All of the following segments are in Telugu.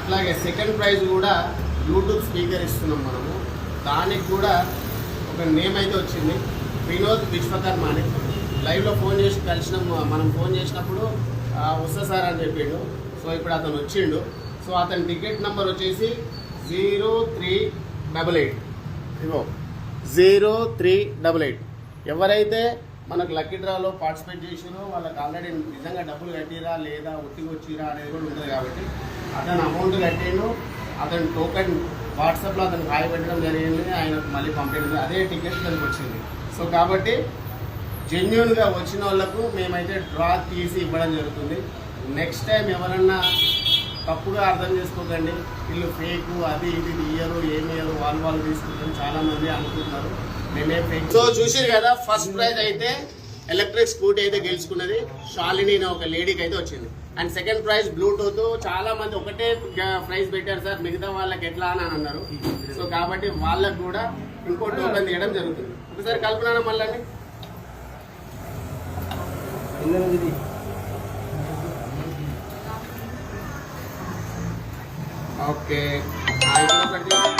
అట్లాగే సెకండ్ ప్రైజ్ కూడా బ్లూటూత్ స్పీకర్ ఇస్తున్నాం మనము. దానికి కూడా ఒక నేమ్ అయితే వచ్చింది. వినోద్ విశ్వకర్మ అని. లైవ్లో ఫోన్ చేసి కలిసిన మనం ఫోన్ చేసినప్పుడు వస్తా సార్ అని చెప్పిండు. సో ఇప్పుడు అతను వచ్చిండు. సో అతని టికెట్ నెంబర్ వచ్చేసి జీరో త్రీ డబల్ ఎయిట్. ఇగో జీరో త్రీ డబల్ ఎయిట్. ఎవరైతే మనకు లక్కీ డ్రాలో పార్టిసిపేట్ చేసిరో వాళ్ళకి ఆల్రెడీ నిజంగా డబ్బులు కట్టిరా లేదా ఒట్టికి వచ్చిరా అనేది కూడా ఉంటుంది కాబట్టి అతను అమౌంట్ కట్టిండు అతని టోకెన్ వాట్సాప్లో అతను హాయ్ పెట్టడం జరిగింది ఆయనకు మళ్ళీ పంపించింది అదే టికెట్ దానికి వచ్చింది. సో కాబట్టి జెన్యున్గా వచ్చిన వాళ్ళకు మేమైతే డ్రా తీసి ఇవ్వడం జరుగుతుంది. నెక్స్ట్ టైం ఎవరన్నా తప్పుగా అర్థం చేసుకోకండి. వీళ్ళు ఫేక్ అది ఇది ఇయ్యరు ఏమి ఇయ్యరు వాళ్ళు వాళ్ళు తీసుకుంటారు చాలామంది అనుకుంటున్నారు. మేమే ఫేక్ సో చూసారు కదా ఫస్ట్ ప్రైజ్ అయితే ఎలక్ట్రిక్ స్కూటీ అయితే గెలుచుకున్నది. షాలిని అనే ఒక లేడీకి అయితే వచ్చింది. అండ్ సెకండ్ ప్రైజ్ బ్లూటూత్ చాలా మంది ఒకటే ప్రైజ్ పెట్టారు సార్ మిగతా వాళ్ళకి ఎట్లా అని అన్నారు. సో కాబట్టి వాళ్ళకు కూడా ఇంకో టోకన్ తీయడం జరుగుతుంది. ఒకసారి కల్పన మళ్ళీ ఓకే ఆ, ఇక్కడ ఒకటి తీసి.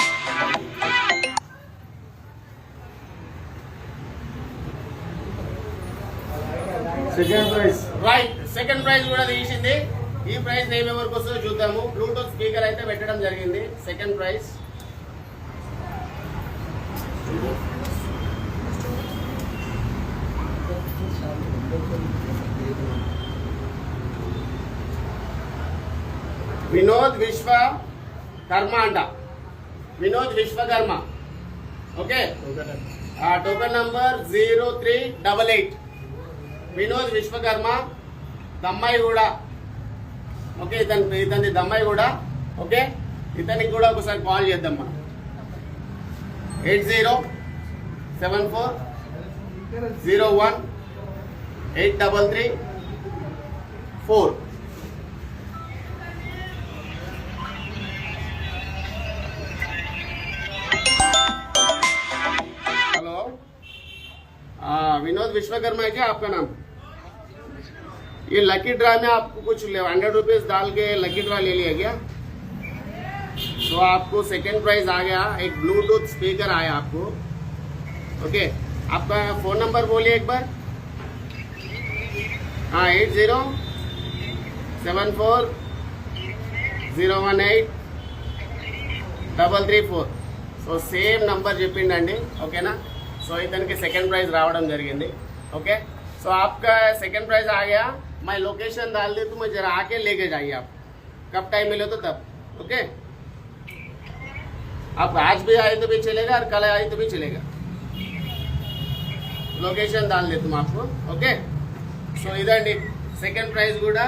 Second prize right second prize కూడా తీసింది. ఈ ప్రైజ్ నేమ్ ఎవరికి వస్తుందో చూద్దాము. బ్లూటూత్ స్పీకర్ అయితే పెట్టడం జరిగింది. Second prize Vinod Vishwakarma అంట. వినోద్ విశ్వకర్మ ఓకే ఆ token number zero three double eight Vinod Vishwakarma దమ్మాయి కూడా ఓకే ఇతని ఇతని దమ్మాయి కూడా ఓకే ఇతనికి కూడా ఒకసారి కాల్ చేద్దాం మనం eight zero seven four zero one eight double three four hello हाँ विनोद विश्वकर्मा है क्या आपका नाम ये लकी ड्रा में आपको कुछ हंड्रेड रुपीज़ डाल के लकी ड्रा ले लिया गया। तो आपको सेकेंड प्राइज आ गया, एक ब्लूटूथ स्पीकर आया आपको। ओके आपका फ़ोन नंबर बोलिए एक बार। हाँ eight zero seven four zero one eight double three four so same number same okay ना? सो సో ఇతనికి సెకండ్ ప్రైజ్ రావడం ओके सो आपका ఆప్కా प्राइज आ गया। मैं लोकेशन डाल दी तो मुझे जरा आके लेके जाइए आप कब टाइम मिले तो तब ओके आप आज भी आए तो भी चलेगा और कल आए तो भी चलेगा లొకేషన్ దాని లేదు మాకు ఓకే సో ఇదండి సెకండ్ ప్రైజ్ కూడా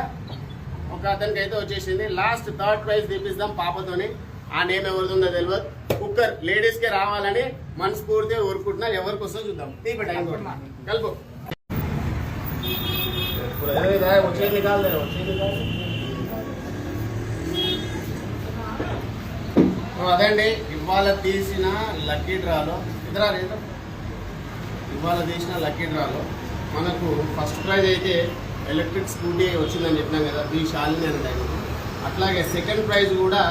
ఒక అతనికి అయితే వచ్చేసింది లాస్ట్ థర్డ్ ప్రైజ్ తీపిస్తాం పాపతోని ఆ నేమ్ ఎవరిదిందో తెలియదు కుక్కర్ లేడీస్ కి రావాలని మనస్ఫూర్తిగా ఊరుకుంటున్నా ఎవరికి వస్తుందో చూద్దాం తీపి టైం కూడా కలుపు వచ్చే నికాల్ వచ్చే నికాల్ సో అదండి. ఇవాళ తీసిన లక్కీ డ్రాలో. ఇద్దరా లేదు ఇవాళ తీసిన లక్కీ డ్రాలో మనకు ఫస్ట్ ప్రైజ్ అయితే ఎలక్ట్రిక్ స్కూటీ వచ్చిందని చెప్పినాం కదా బి షాలిని అని టైం అట్లాగే సెకండ్ ప్రైజ్ కూడా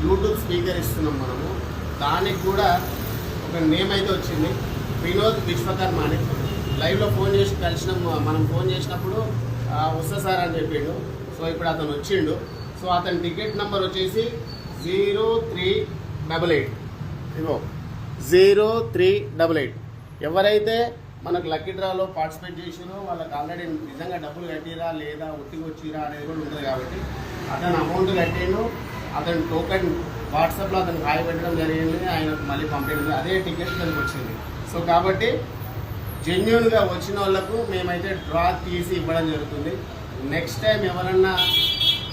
బ్లూటూత్ స్పీకర్ ఇస్తున్నాం మనము. దానికి కూడా ఒక నేమ్ అయితే వచ్చింది. వినోద్ విశ్వకర్మ అని. లైవ్లో ఫోన్ చేసి కలిసిన మనం ఫోన్ చేసినప్పుడు వస్తా సార్ అని చెప్పిండు. సో ఇప్పుడు అతను వచ్చిండు. సో అతని టికెట్ నెంబర్ వచ్చేసి జీరో త్రీ డబల్ ఎయిట్. ఇగో జీరో త్రీ డబల్ ఎయిట్. ఎవరైతే మనకు లక్కీ డ్రాలో పార్టిసిపేట్ చేసినో వాళ్ళకి ఆల్రెడీ నిజంగా డబ్బులు కట్టిరా లేదా ఒట్టికి వచ్చిరా అనేది కూడా ఉంటుంది కాబట్టి అతను అమౌంట్ కట్టిండు. అతని టోకెన్ వాట్సాప్లో అతను హాయ్ పెట్టడం జరిగింది. ఆయనకు మళ్ళీ పంపించింది అదే టికెట్ దానికి వచ్చింది. సో కాబట్టి జెన్యున్గా వచ్చిన వాళ్ళకు మేమైతే డ్రా తీసి ఇవ్వడం జరుగుతుంది నెక్స్ట్ టైం ఎవరన్నా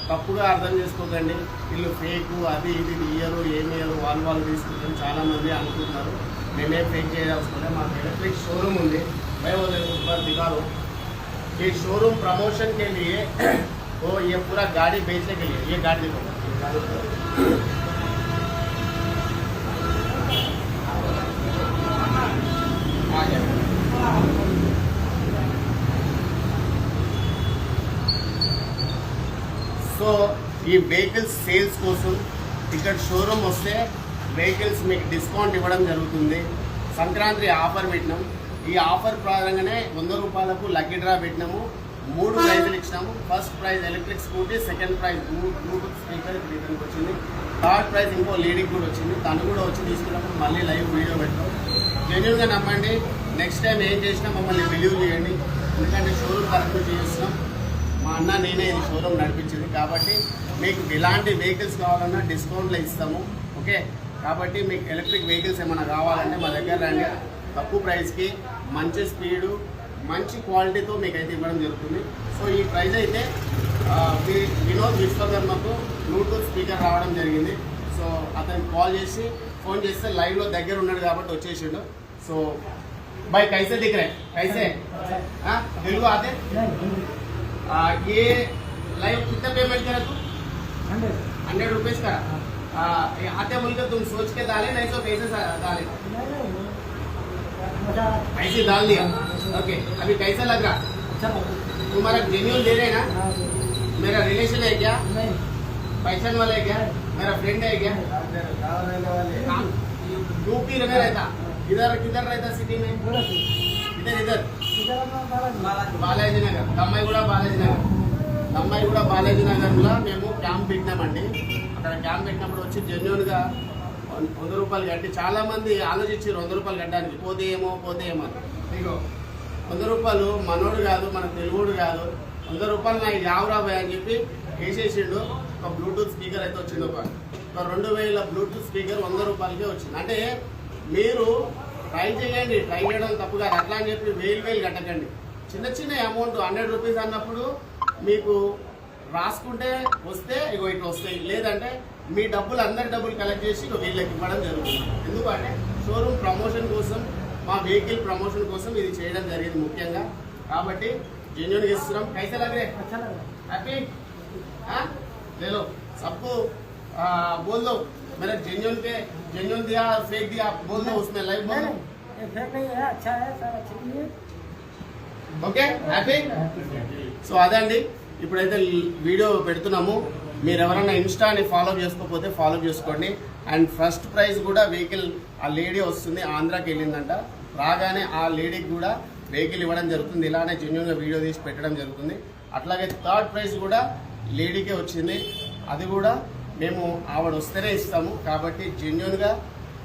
తప్పుగా అర్థం చేసుకోకండి వీళ్ళు ఫేక్ అది ఇది ఇయ్యరు ఏమి ఇయ్యరు వాళ్ళు వాళ్ళు తీసుకుంటారు చాలా మంది అనుకుంటున్నారు మేమే ఫేక్ చేయాల్సుకుంటే మాకు ఎలక్ట్రిక్ షోరూమ్ ఉంది मैं वो देखो ऊपर दिखा रहा हूँ ये शोरूम प्रमोशन के लिए वो ये पूरा गाड़ी बेचने के लिए ये गाड़ी देखो ఈ వెహికల్స్ సేల్స్ కోసం ఇక్కడ షోరూమ్ వస్తే వెహికల్స్ మీకు డిస్కౌంట్ ఇవ్వడం జరుగుతుంది. సంక్రాంతి ఆఫర్ పెట్టినాం. ఈ ఆఫర్ ప్రారంగానే వంద రూపాయలకు లక్కీ డ్రా పెట్టినాము. మూడు ప్రైజులు ఇచ్చినాము. First prize electric scooty second prize Bluetooth speaker రిటర్న్కి వచ్చింది. థర్డ్ ప్రైజ్ ఇంకో లేడీకి కూడా వచ్చింది. తను కూడా వచ్చి తీసుకున్నప్పుడు మళ్ళీ లైవ్ వీడియో పెట్టాం. జెన్యున్గా నమ్మండి. నెక్స్ట్ టైం ఏం చేసినా మమ్మల్ని బిలీవ్ చేయండి. ఎందుకంటే షోరూమ్ కరెక్ట్ చేస్తున్నాం. మా అన్న నేనే ఇది షోరూమ్ నడిపించింది కాబట్టి మీకు ఇలాంటి వెహికల్స్ కావాలన్నా డిస్కౌంట్లో ఇస్తాము ఓకే కాబట్టి మీకు ఎలక్ట్రిక్ వెహికల్స్ ఏమైనా కావాలంటే మా దగ్గర రండి తక్కువ ప్రైస్కి మంచి స్పీడు మంచి క్వాలిటీతో మీకు అయితే ఇవ్వడం జరుగుతుంది సో ఈ ప్రైస్ అయితే ఆ, వి- వినోద్ విశ్వకర్మకు బ్లూటూత్ స్పీకర్ రావడం జరిగింది సో అతను కాల్ చేసి ఫోన్ చేస్తే లైవ్లో దగ్గర ఉన్నాడు కాబట్టి వచ్చేసిండు సో भाई कैसे दिख रहे कैसे हाँ तेलुगु आते आ, ये लाइव कितना पेमेंट करा तू? हंड्रेड रुपीज का आ, ये आते बोलकर तुम सोच के डाले नहीं तो कैसे सा- डाले. ऐसे डाल दिया. ओके अभी कैसा लग रहा? तुम्हारा जेन्यून दे रहे हैं. ना मेरा रिलेशन है क्या? पहचान वाला है क्या? मेरा फ्रेंड है क्या? हाँ, यूपी में रहता। इधर किधर रहता सिटी में? బాలాజీ నగర్ దమ్మాయి కూడా బాలాజీ నగర్ దమ్మాయి కూడా బాలాజీ నగర్లో మేము క్యాంప్ పెట్టినామండి. అక్కడ క్యాంప్ పెట్టినప్పుడు వచ్చి జెన్యున్గా వంద రూపాయలు కట్టి చాలామంది ఆలోచించారు వంద రూపాయలు కట్టడానికి పోతే ఏమో పోతే ఏమో మీకు వంద రూపాయలు మనోడు కాదు మన తెలుగుడు కాదు. వంద రూపాయలు నాకు యావరా అని చెప్పి వేసేసిండు. ఒక బ్లూటూత్ స్పీకర్ అయితే వచ్చిండు ఒక రెండు వేల బ్లూటూత్ స్పీకర్ వంద రూపాయలకే వచ్చింది. అంటే మీరు ట్రై చేయండి ట్రై చేయడం తప్పు కాదు. అట్లా అని చెప్పి వేలు వేలు కట్టకండి. చిన్న చిన్న అమౌంట్ హండ్రెడ్ రూపీస్ అన్నప్పుడు మీకు రాసుకుంటే వస్తే ఇగో ఇట్లా వస్తాయి. లేదంటే మీ డబ్బులు అందరి డబ్బులు కలెక్ట్ చేసి వీళ్ళకి ఇవ్వడం జరుగుతుంది. ఎందుకంటే షోరూమ్ ప్రమోషన్ కోసం మా వెహికల్ ప్రమోషన్ కోసం ఇది చేయడం జరిగింది ముఖ్యంగా. కాబట్టి జెన్యున్ ఇస్తున్నాం. కైసే లగ్రే హ్యాపీ లేదు సబ్బు బోల్దో सबको आ, बोल दो मेरा जेन्यून के जेन्यून दिया और फेक दिया आप बोल दो उसमें लाइव बोल दो अच्छा है सर अच्छी है ఓకే హ్యాపీ సో అదండి ఇప్పుడైతే ఈ వీడియో పెడుతున్నాము మీరు ఎవరైనా ఇన్స్టాని ఫాలో చేసుకోకపోతే ఫాలో చేసుకోండి అండ్ ఫస్ట్ ప్రైజ్ కూడా వెహికల్ ఆ లేడీ వస్తుంది ఆంధ్రాకి వెళ్ళిందంట రాగానే ఆ లేడీకి కూడా వెహికల్ ఇవ్వడం జరుగుతుంది ఇలానే జెన్యున్గా వీడియో తీసి పెట్టడం జరుగుతుంది అట్లాగే థర్డ్ ప్రైజ్ కూడా లేడీకే వచ్చింది అది కూడా మేము ఆవిడ వస్తేనే ఇస్తాము. కాబట్టి జెన్యున్గా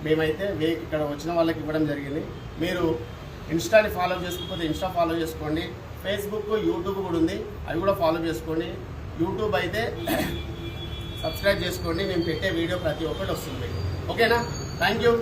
మేమైతే వే ఇక్కడ వచ్చిన వాళ్ళకి ఇవ్వడం జరిగింది. మీరు ఇన్స్టాని ఫాలో చేసుకోకపోతే ఇన్స్టా ఫాలో చేసుకోండి. ఫేస్బుక్ యూట్యూబ్ కూడా ఉంది. అవి కూడా ఫాలో చేసుకోండి. యూట్యూబ్ అయితే సబ్స్క్రైబ్ చేసుకోండి. మేము పెట్టే వీడియో ప్రతి ఒక్కటి వస్తుంది ఓకేనా థ్యాంక్ యూ